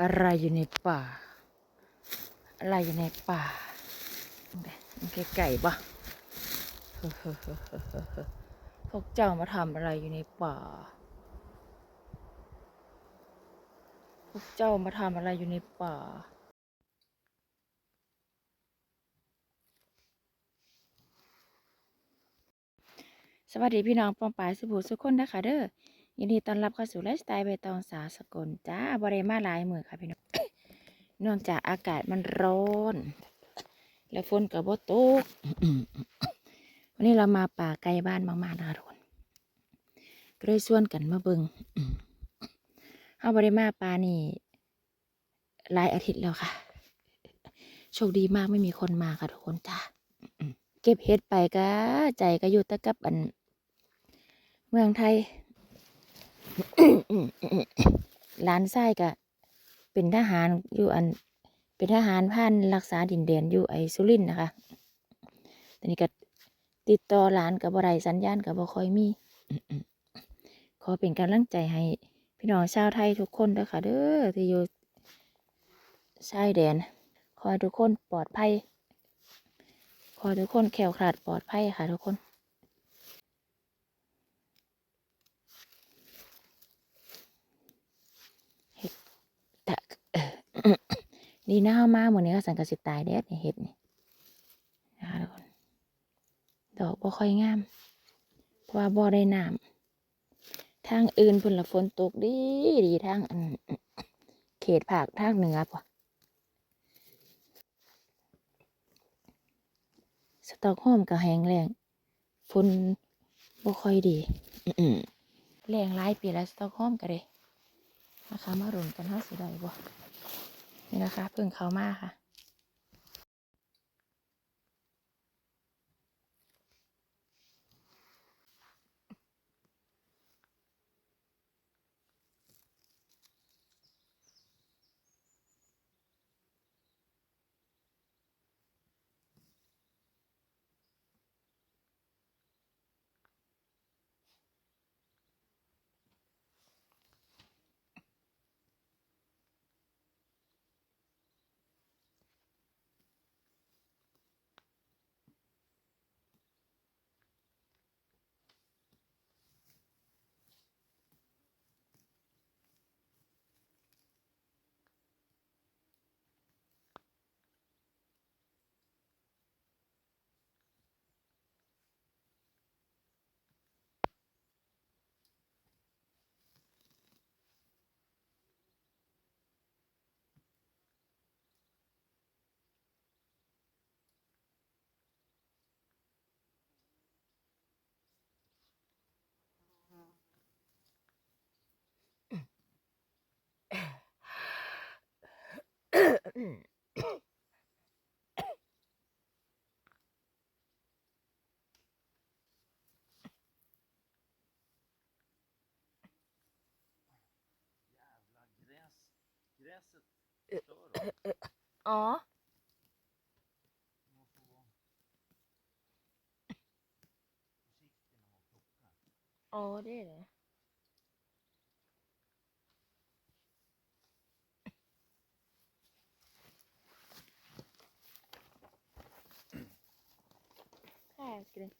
อะไรอยู่ในป่า อะไรอยู่ในป่ามันแค่ไก่ปะเฮ้อเฮ้อเฮ้อเฮ้อเฮ้อเฮ้อพวกเจ้ามาทำอะไรอยู่ในป่า พวกเจ้ามาทำอะไรอยู่ในป่าสวัสดีพี่น้องปองปายสุภูสุขคนนะคะเด้อ ยินดีต้อนรับเข้าสู่ไลฟ์สไตล์ใบตองสาสกลจ้าบริมาหลายมือค่ะพี่น้องเนื่องจากอากาศมันร้อน แล้วฝนกับบ่ตกวันนี้เรามาป่าไกลบ้านมากๆนะคะทุกคนก็เลยชวนกันมาเบิงเอาบริมาป่านี่หลายอาทิตย์แล้วค่ะ โชคดีมากไม่มีคนมาค่ะทุกคนจ้าเก็บเห็ดไปก็ใจก็อยู่แตะกับอัน เมืองไทย หลานไส้ก็เป็นทหารอยู่อัน เป็นทหารผ่านรักษาดินแดนอยู่ไอสุรินนะคะตอนนี้ก็ติดต่อหลานกับอะไรสัญญาณกับบ่คอยมีขอเป็นกำลังใจให้ พี่น้องชาวไทยทุกคนด้อค่ะ เด้อที่อยู่ชายแดน ขอทุกคนปลอดภัย ขอทุกคนแข็งขลาดปลอดภัยค่ะทุกคน ต่เอ่อดีนะเอามาเหมือนนี้ก็สังกะสิตายเด็ดเห็ดนี่นะคะทุกคนดอกบ่ค่อยงาม เพราะว่าบ่ได้น้ำทางอื่นพิ่นละฝนตกดีดีทางเขตภาคทางเหนือปะสตอกโฮมก็แห้งแล้งฝนบ่ค่อยดีแรงหลายปีแล้วสตอกโฮมก็เด้ นะคะ มารุนกันห้าสีได้บ่นี่นะคะเพิ่งเขามาค่ะ อ๋อ Man måste vara försiktig när man plockar.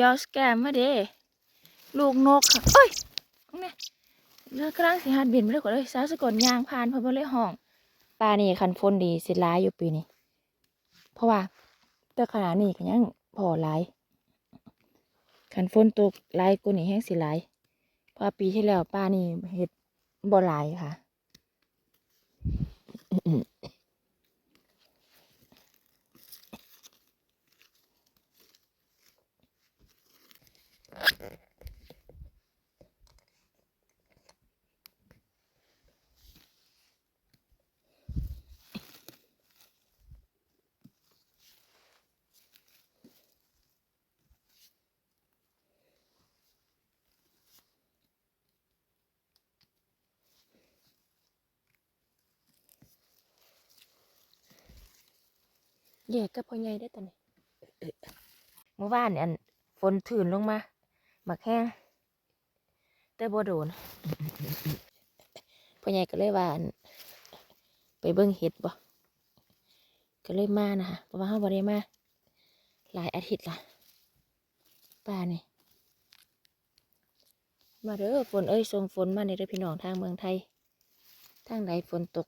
ยอสแกมมาเด้ลูกนกค่ะเอ้ยนี่เลือกกลางสิหัดบินไปเลยกว่าเลยสาวสกลยางผ่านเพิ่นบ่เลยห้องปลานี่คันฝนดีสิหลายอยู่ปีนี้ เพราะว่าแต่ขนาดนี้ก็ยังพอหลายคันฝนตกหลายกว่านี้แห้งสิหลายเพราะปีที่แล้วป้านี่เฮ็ดบ่หลายค่ะ แยกกับพ่อใหญ่ได้อตอนนี้เมื่อวานเนี่ยอันฝนถืนลงมา หมักแห้งแต่บ่โดนพ่อใหญ่ก็เลยว่าไปเบิ่งเห็ดบ่ก็เลยมานะคะเพราะว่าเฮาบ่ได้มาหลายอาทิตย์ละป้านี่มาเด้อฝนเอ้ยส่งฝนมาในเด้อพี่น้องทางเมืองไทย ทางใดฝนตก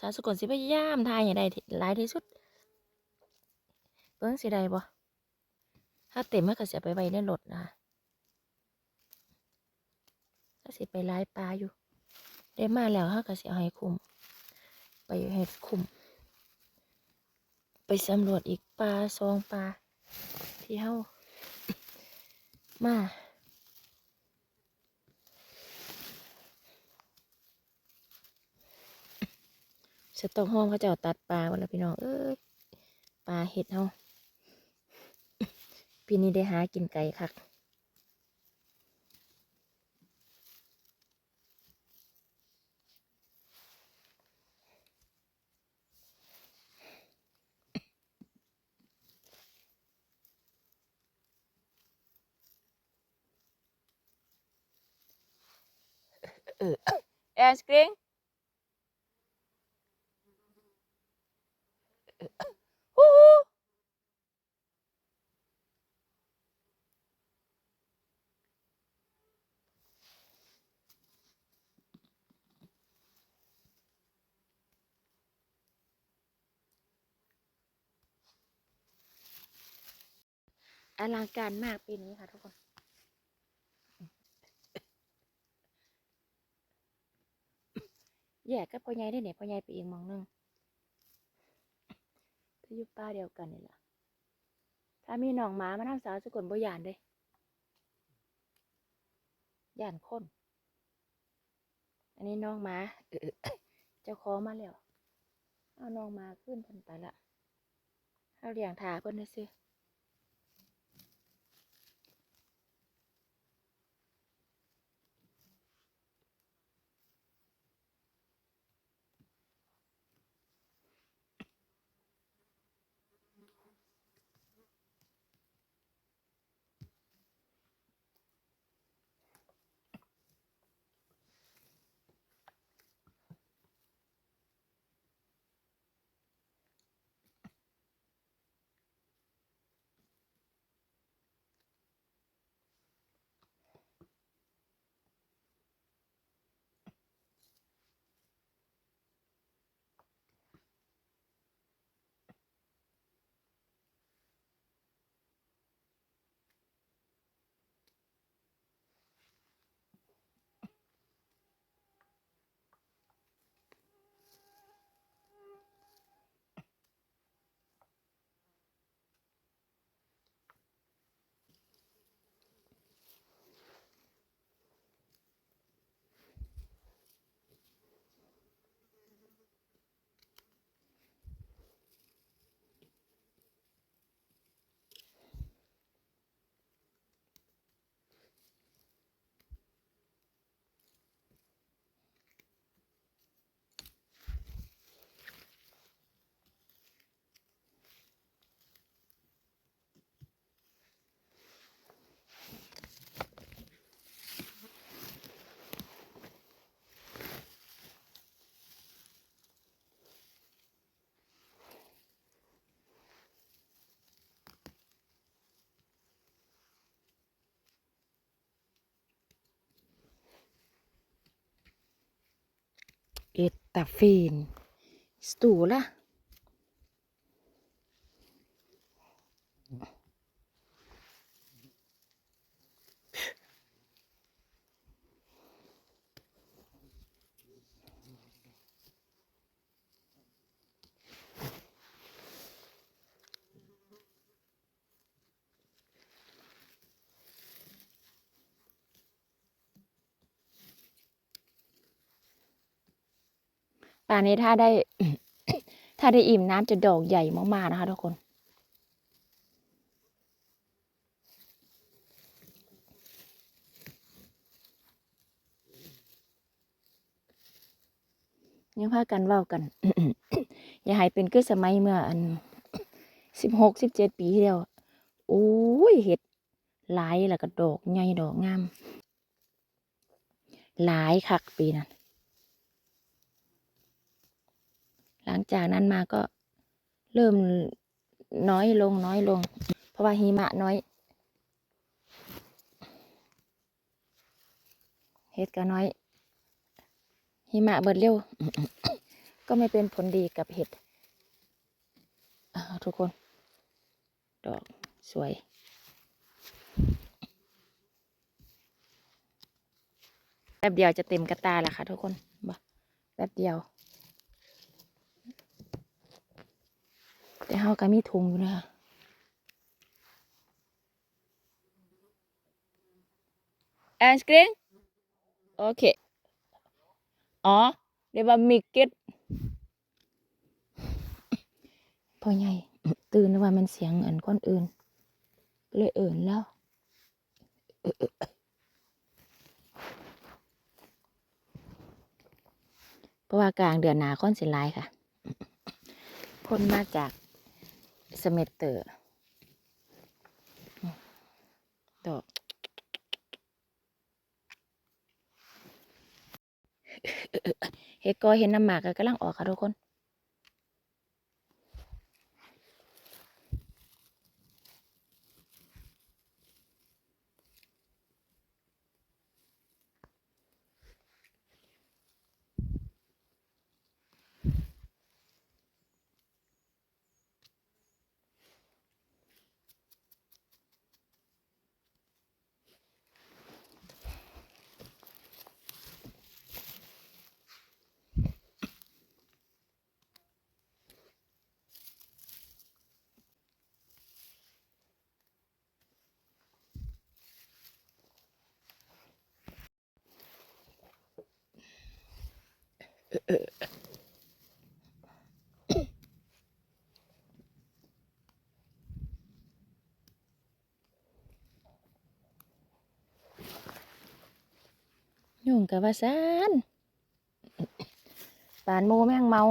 สาวสกลสิพยายามทายอย่างใดที่หลายที่สุดเบิ่งสิได้บ่ถ้าเต็มมันก็สิเอาไปไว้ในรถนะก็สิไปหลายปลาอยู่ ได้มาแล้วเฮาก็สิเอาให้คุม ไปให้คุม ไปสำรวจอีกปลาซองปลาที่เฮามา สตอกห้องเขาเจ้าตัดปลาวันละพี่น้องเอ้ยปลาเห็ดเฮาปีนี้ได้หากินไก่คักเออแอนสกริง ฮู้ฮู้ อลังการมากปีนี้ค่ะทุกคน แยกกับพ่อใหญ่ได้เนี่ยพ่อใหญ่ไปเอีกหมองหนึงไปอยู่ป้าเดียวกันนี่แหละถ้ามีน้องหมามาทำสาวสกุลบ่ยานเด้ย่านคน อันนี้น้องหมาเจ้าของมาแล้ว เอาน้องหมาขึ้นเพันไปละเอาเลี้ยงถาเพิ่นน่ะซื้อ เอต ป่านนี้ถ้าได้ ถ้าได้อิ่มน้ำจะดอกใหญ่มากๆนะคะทุกคน ยังพากันเว้ากัน อย่าให้เป็นคือสมัยเมื่ออันสิบหกสิบเจ็ดปีที่แล้วโอ้ยเห็ดหลายแล้วก็ดอกใหญ่ดอกงามหลายคักปีนั้น หลังจากนั้นมาก็เริ่มน้อยลงน้อยลง เพราะว่าหิมะน้อยเห็ดก็น้อย หิมะเบิดเร็ว ก็ไม่เป็นผลดีกับเห็ดทุกคน ดอกสวยแป๊บเดียวจะเต็มกระตาแล้วค่ะทุกคนบแป๊บเดียว แต่เฮาก็มีถุงอยู่นะคะแอนสกรีนโอเค อ๋อเดี๋ยวว่ามิกเก็ตพ่อใหญ่ตื่นนึกว่ามันเสียงอันคนอื่น เลยเอิ่นแล้วเพราะว่ากลางเดือนหนาค่อนสิหลายค่ะพ่นมาจาก สเมเตอร์ดอกเฮ็ดกอเห็นน้ำหมากก็กำลังออกค่ะทุกคน ยุ่งกับว่าซานปานโมแม่งเมา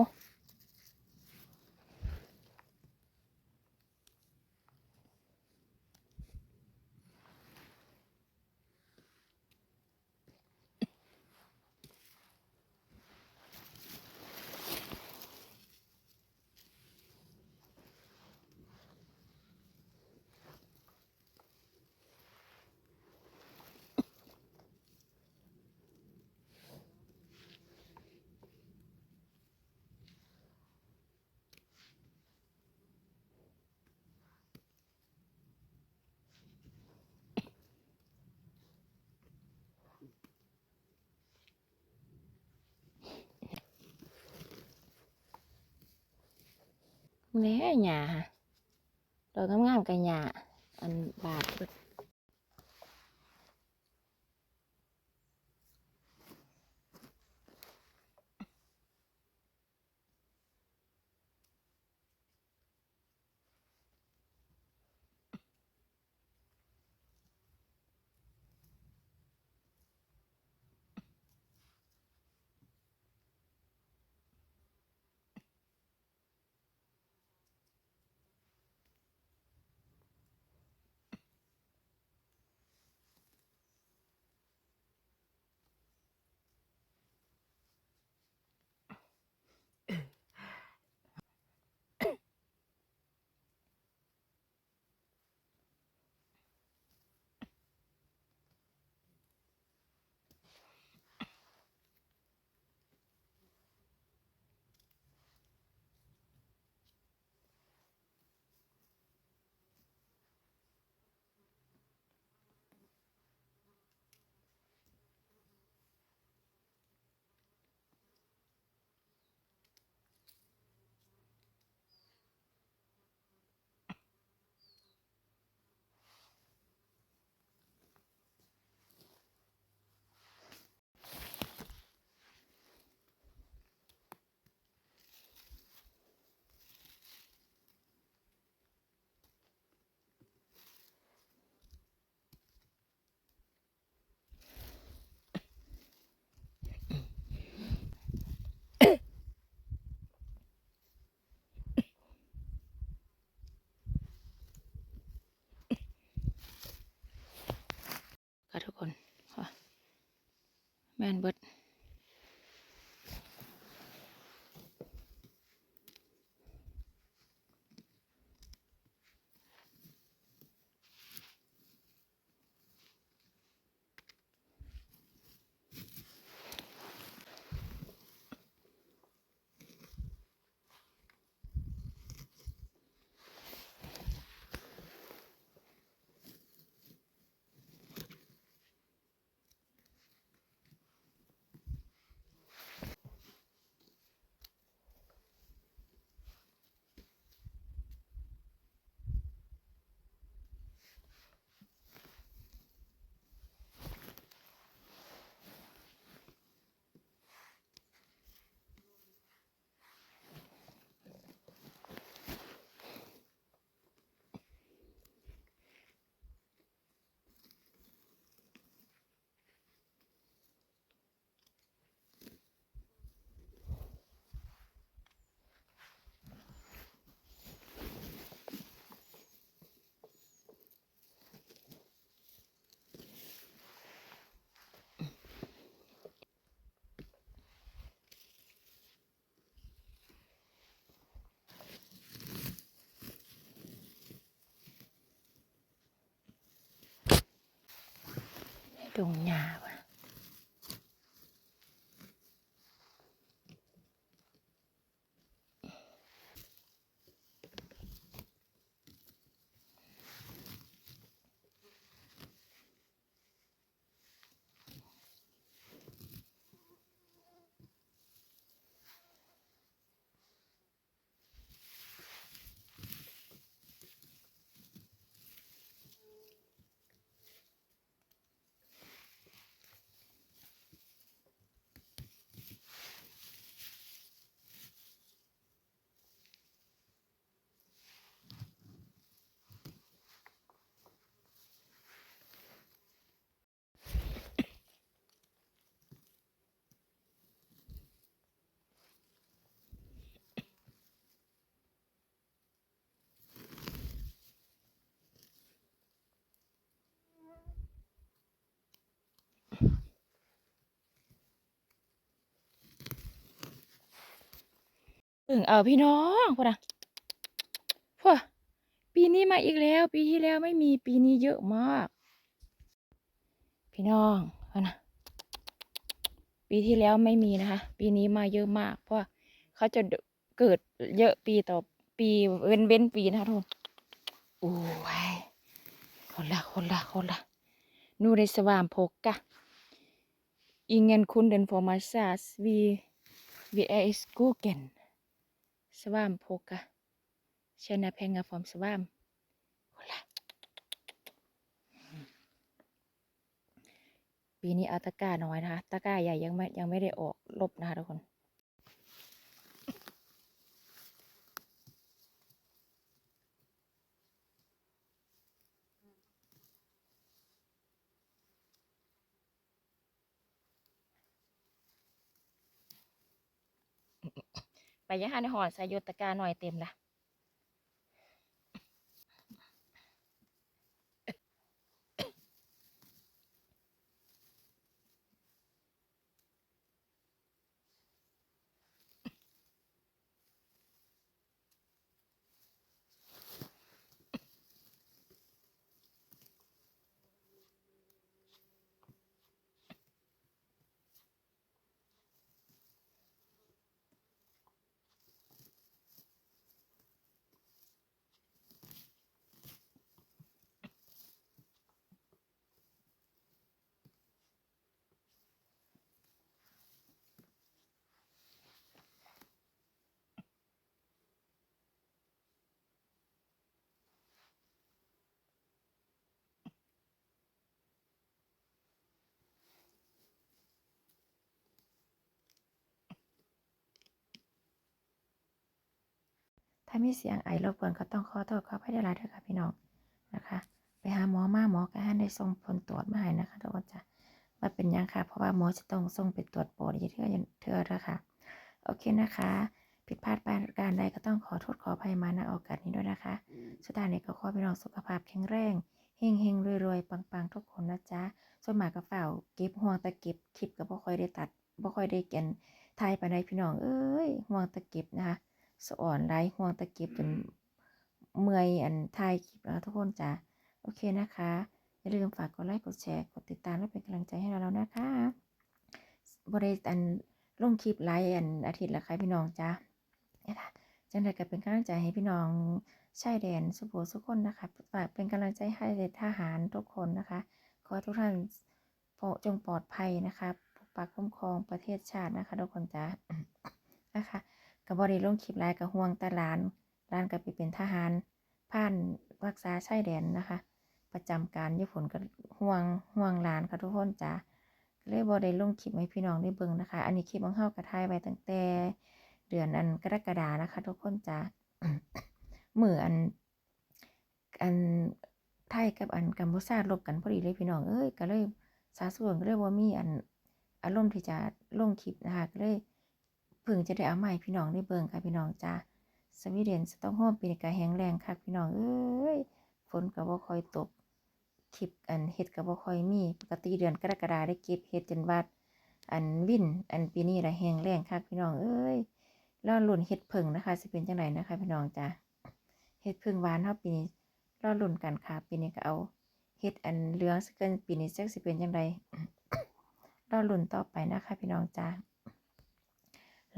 né ở nhà rồi ngắm ngắm cả nhà anh bà man but chuồng nhà อิ่งเอาพี่น้องพวกนะพวกปีนี้มาอีกแล้ว ปีที่แล้วไม่มีปีนี้เยอะมาก พี่น้องพวกนะปีที่แล้วไม่มีนะคะ ปีนี้มาเยอะมาก เพราะเขาจะเกิดเยอะปีต่อปีเว้นเว้นปีนะคะทุกคนโอ้ยคนละคนละคนละนูในสวามพกกะ Ingen kunden får massage vi vi är i skogen svampåka tjäna Penga från svamp Kolla. ปีนี้เอาตะกร้าน้อยนะคะ ตะกร้าใหญ่ยังไม่ยังไม่ได้ออกลบนะคะทุกคน ไปยังหันหอนใส่โยตะกาหน่อยเต็มละ ถ้ามีเสียงไอรบกวนก็ต้องขอโทษขออภัยด้วยละเด้อค่ะพี่น้องนะคะ ไปหาหมอมาหมอก็ให้ได้ส่งผลตรวจมาให้นะคะทุกคนจ้ะว่าเป็นยังค่ะ เพราะว่าหมอจะต้องส่งไปตรวจปอดอย่าเทื่อยเทื่อนะคะโอเคนะคะ ผิดพลาดประการใดก็ต้องขอโทษขออภัยมาณโอกาสนี้ด้วยนะคะ สุดท้ายนี้ก็ขอพี่น้องสุขภาพแข็งแรงเฮงเฮงรวยๆ ปังๆ ทุกคนนะจ๊ะส่วนหมากก็เฝ้าเก็บห่วงตะเก็บคลิปก็บ่ค่อยได้ตัดบ่ค่อยได้เกันทายไปานพี่น้องเอ้ยห่วงตะเก็บนะคะ สะอ่อนไรห่วงตะเก็บจนเมื่อยอันทายคลิปแล้วทุกคนจ้ะโอเคนะคะ อย่าลืมฝากกดไลค์กดแชร์กดติดตามและเป็นกำลังใจให้เราแล้วนะคะบริอันลงคลิปไลฟ์อันอาทิตย์ละค่ะพี่น้องจ้ะนะคะจังไดก็เป็นกำลังใจให้พี่น้องชายแดนสุโขสุคนนะคะฝากเป็นกำลังใจให้ทหารทุกคนนะคะ ขอให้ทุกท่านจงปลอดภัยนะคะปกปักคุ้มครองประเทศชาตินะคะทุกคนจ้านะคะ กับบริลงคลิปไลน์กับห่วงแตหลานหลานก็ไปเป็นทหารผ่านรักษาชายแดนนะคะ ประจำการญี่ปุ่นกับห่วงห่วงหลานค่ะทุกคนจ้าเลยบริลงคลิปให้พี่น้องได้เบิ่งนะคะ อันนี้คลิปของเฮากระทายไว้ตั้งแต่เดือนอันกรกฎานะคะ ทุกคนจ้าเหมืออันอันไทยกับอันกัมพูชาลบกันพอดีเลยพี่น้องเอ้ยก็เลยสาส่วนก็เลยว่ามีอันอารมณ์ที่จะลงคลิปนะคะก็เลย พิ่งจะได้เอาใหม่พี่น้องได้เบิ่งค่ะพี่น้องจ้าสวีเดนสต้อกโฮล์มปีนี้ก็แห้งแรงค่ะพี่น้องเอ้ยฝนก็บ่ค่อยตกคลิปอันเฮ็ดก็บ่ค่อยมีปกติเดือนกรกฎาได้เก็บเฮ็ดจนว่าอันวินอันปีนี้ละแห้งแรงค่ะพี่น้องเอ้ยรอลุ่นเฮ็ดพิ่งนะคะสิเป็นจังไดนะคะ พี่น้องจ้าเฮ็ดพึ่งหวานเฮาปีนี้รอลุ้นกันค่ะปีนี้ก็เอาเฮ็ดอันเหลืองสักเกินปีนี้จักสิเป็นจังไดรอลุ้นต่อไปนะคะ พี่น้องจ้า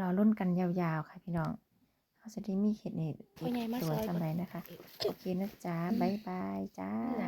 รอลุ้นกันยาวๆค่ะพี่น้องเฮาจะได้มีเฮ็ดนี่พ่อใหญ่มาตัซ Dạ, อย vâng. สำไรนะคะ โอเคนะจ๊ะบ๊ายบายจ้าไหน